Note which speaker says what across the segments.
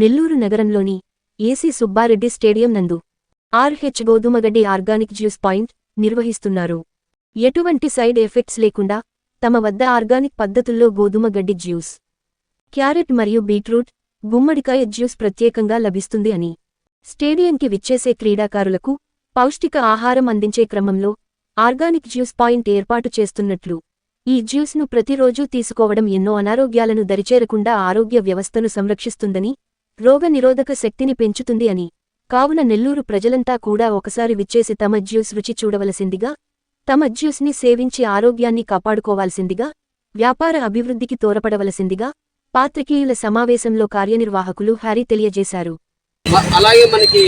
Speaker 1: నెల్లూరు నగరంలోని AC Subbareddy stadium నందు RH గోధుమగడ్డి organic juice point నిర్వహిస్తున్నారు ఎటువంటి సైడ్ ఎఫెక్ట్స్ లేకుండా తమ వద్ద ఆర్గానిక్ పద్ధతుల్లో గోధుమ గడ్డి జ్యూస్ క్యారెట్ మరియు బీట్రూట్ గుమ్మడికాయ జ్యూస్ ప్రత్యేకంగా లభిస్తుంది అని స్టేడియంకి విచ్చేసే క్రీడాకారులకు పౌష్టిక ఆహారం అందించే క్రమంలో ఆర్గానిక్ జ్యూస్ పాయింట్ ఏర్పాటు చేస్తున్నట్లు ఈ జ్యూస్ను ప్రతిరోజూ తీసుకోవడం ఎన్నో అనారోగ్యాలను దరిచేరకుండా ఆరోగ్య వ్యవస్థను సంరక్షిస్తుందని రోగ నిరోధక శక్తిని పెంచుతుంది అని కావున నెల్లూరు ప్రజలంతా కూడా ఒకసారి విచ్చేసి తమ జ్యూస్ రుచి చూడవలసిందిగా తమ జ్యూస్ని సేవించి ఆరోగ్యాన్ని కాపాడుకోవాల్సిందిగా వ్యాపార అభివృద్ధికి తోరపడవలసిందిగా పాత్రికేయుల సమావేశంలో కార్యనిర్వాహకులు హ్యారీ తెలియజేశారు
Speaker 2: అలాగే మనకి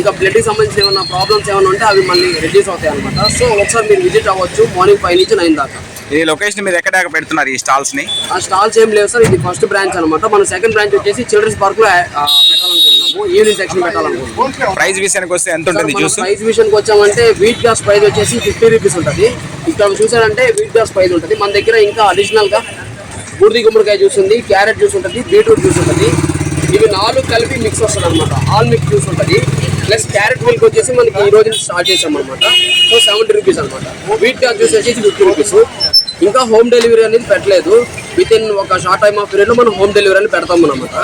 Speaker 2: ఇంకా బ్లడ్కి సంబంధించి ఏమైనా ప్రాబ్లమ్స్ ఏమైనా ఉంటే అవి మళ్ళీ రిడ్యూస్ అవుతాయి అనమాట సో ఒకసారి మీరు విజిట్ అవ్వచ్చు మార్నింగ్ ఫైవ్ నుంచి నైన్ దాకా
Speaker 3: ఈ లొకేషన్ మీరు ఎక్కడ పెడుతున్నారు ఈ స్టాల్స్ ని
Speaker 2: ఆ స్టాల్స్ ఏం లేవు సార్ ఇది ఫస్ట్ బ్రాంచ్ అనమాట మన సెకండ్ బ్రాంచ్ వచ్చేసి చిల్డ్రన్స్ పార్క్ లో పెట్టాలనుకుంటున్నాము ఈవినింగ్ సెక్షన్ పెట్టాలనుకుంటున్నాము
Speaker 3: ప్రైస్ విషయానికి వస్తే ఎంత ఉంటుంది జ్యూస్
Speaker 2: ప్రైస్ విషయానికి వచ్చామంటే వీట్ గ్లాస్ ప్రైస్ వచ్చేసి ఫిఫ్టీ రూపీస్ ఉంటుంది ఇక్కడ చూసారంటే వీట్ గ్లాస్ ప్రైస్ ఉంటుంది మన దగ్గర ఇంకా అడిషనల్ గా బూర్ది గుమ్మడికాయ జ్యూస్ ఉంది క్యారెట్ జ్యూస్ ఉంటుంది బీట్రూట్ జ్యూస్ ఉంటుంది ఇవి నాలుగు కలిపి మిక్స్ వస్తుంది అనమాట ఆల్ మిక్స్ జ్యూస్ ఉంటుంది ప్లస్ క్యారెట్ మిల్క్ వచ్చేసి మనకి ఈ రోజు స్టార్ట్ చేసాం అనమాట సో సెవెంటీ రూపీస్ అనమాట వీట్ గ్లాస్ జ్యూస్ వచ్చేసి ఫిఫ్టీ రూపీస్ ఇంకా హోమ్ డెలివరీ అనేది పెట్టలేదు విత్ ఇన్ ఒక షార్ట్ టైమ్ ఆఫ్ పీరియడ్లో మనం హోమ్ డెలివరీ అని పెడతాం అనమాట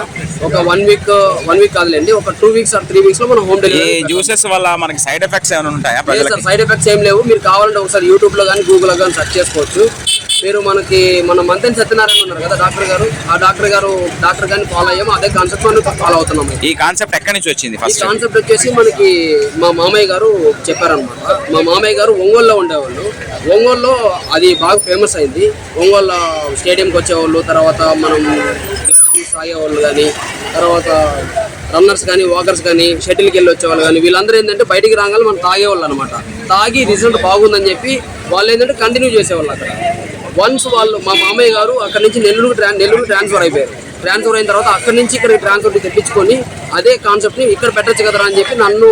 Speaker 2: ఒక వన్ వీక్ వన్ వీక్ కాదులేండి ఒక టూ వీక్స్ ఆర్ త్రీ వీక్స్లో మనం హోమ్
Speaker 3: డెలివరీ జ్యూసెస్ వల్ల మనకి సైడ్ ఎఫెక్ట్స్ ఏమైనా
Speaker 2: ఉంటాయా సైడ్ ఎఫెక్ట్స్ ఏం లేవు మీరు కావాలంటే ఒకసారి యూట్యూబ్లో కానీ గూగుల్లో కానీ సెర్చ్ చేసుకోవచ్చు మీరు మనకి మన మంతెన్ సత్యనారాయణ ఉన్నారు కదా డాక్టర్ గారు ఆ డాక్టర్ గారు డాక్టర్ గారిని ఫాలో అయ్యాము అదే కాన్సెప్ట్ ఫాలో అవుతున్నాము
Speaker 3: ఈ కాన్సెప్ట్ ఎక్కడి నుంచి వచ్చింది
Speaker 2: ఫస్ట్ కాన్సెప్ట్ వచ్చేసి మనకి మా మామయ్య గారు చెప్పారనమాట మా మామయ్య గారు ఒంగోలులో ఉండేవాళ్ళు ఒంగోలులో అది బాగా ఫేమస్ అయింది ఒంగోలు స్టేడియంకి వచ్చేవాళ్ళు తర్వాత మనం సాగేవాళ్ళు కానీ తర్వాత రన్నర్స్ కానీ వాకర్స్ కానీ షటిల్కి వెళ్ళి వచ్చేవాళ్ళు కానీ వీళ్ళందరూ ఏంటంటే బయటికి రాగానే మనం తాగేవాళ్ళు అనమాట తాగి రిజల్ట్ బాగుందని చెప్పి వాళ్ళు ఏంటంటే కంటిన్యూ చేసేవాళ్ళు అక్కడ వన్స్ వాళ్ళు మా మామయ్య గారు అక్కడ నుంచి నెల్లూరు నెల్లూరు ట్రాన్స్ఫర్ అయిపోయారు ట్రాన్స్ఫర్ అయిన తర్వాత అక్కడి నుంచి ఇక్కడికి ట్రాన్స్ఫర్ తెప్పించుకొని అదే కాన్సెప్ట్ని ఇక్కడ పెట్టచ్చు కదా అని చెప్పి నన్ను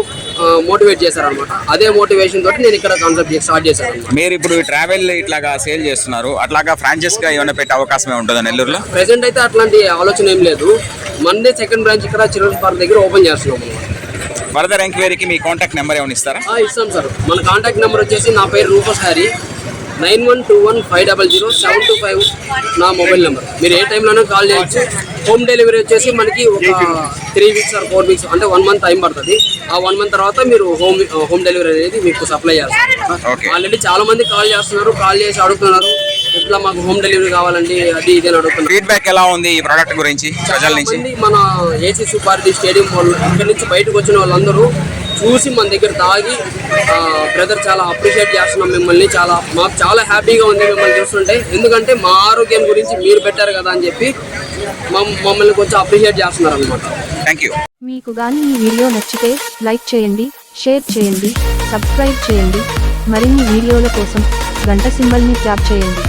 Speaker 2: మోటివేట్ చేశారనమాట అదే మోటివేషన్ తోటి నేను ఇక్కడ కాన్సెప్ట్ స్టార్ట్ చేశాను
Speaker 3: మీరు ఇప్పుడు ట్రావెల్ ఇట్లాగా సేల్ చేస్తున్నారు అట్లాగా ఫ్రాంచైస్గా ఏమైనా పెట్టే అవకాశం ఉంటుందా నెల్లూరులో
Speaker 2: ప్రెసెంట్ అయితే అట్లాంటి ఆలోచన ఏం లేదు మండే సెకండ్ బ్రాంచ్ ఇక్కడ చిల్డ్రన్స్ పార్క్ దగ్గర ఓపెన్ చేస్తున్నాం
Speaker 3: ఫర్దర్ ఎంక్వైరీకి మీ కాంటాక్ట్ నెంబర్ ఏమైనా ఇస్తారా
Speaker 2: ఇస్తాం సార్ మన కాంటాక్ట్ నెంబర్ వచ్చేసి నా పేరు రూపస్ nine one two one five double zero seven two five నా మొబైల్ నెంబర్ మీరు ఏ టైంలోనే కాల్ చేయొచ్చు హోమ్ డెలివరీ వచ్చేసి మనకి ఒక three weeks or four weeks అంటే వన్ మంత్ టైం పడుతుంది ఆ వన్ మంత్ తర్వాత మీరు హోమ్ హోమ్ డెలివరీ అనేది మీకు సప్లై చేస్తారు ఆల్రెడీ చాలా మంది కాల్ చేస్తున్నారు కాల్ చేసి అడుగుతున్నారు ఇట్లా మాకు హోమ్ డెలివరీ కావాలండి అది ఇది అని అడుగుతున్నారు
Speaker 3: ఫీడ్బ్యాక్ ఎలా ఉంది ఈ ప్రోడక్ట్ గురించి
Speaker 2: మన ఏసీ సూపార్ది స్టేడియం వాళ్ళు ఇక్కడ నుంచి బయటకు వచ్చిన వాళ్ళందరూ చూసి మన దగ్గర తాగి బ్రదర్ చాలా అప్రిషియేట్ చేస్తున్నాం మిమ్మల్ని చాలా మాకు చాలా హ్యాపీగా ఉంది మిమ్మల్ని చూస్తుంటే ఎందుకంటే మా ఆరోగ్యం గురించి మీరు పెట్టారు కదా అని చెప్పి మమ్మల్ని కొంచెం అప్రిషియేట్ చేస్తున్నారు అనమాట
Speaker 3: థ్యాంక్ యూ మీకు కానీ ఈ వీడియో నచ్చితే లైక్ చేయండి షేర్ చేయండి సబ్స్క్రైబ్ చేయండి మరిన్ని వీడియోల కోసం గంట సింబల్ని ట్యాప్ చేయండి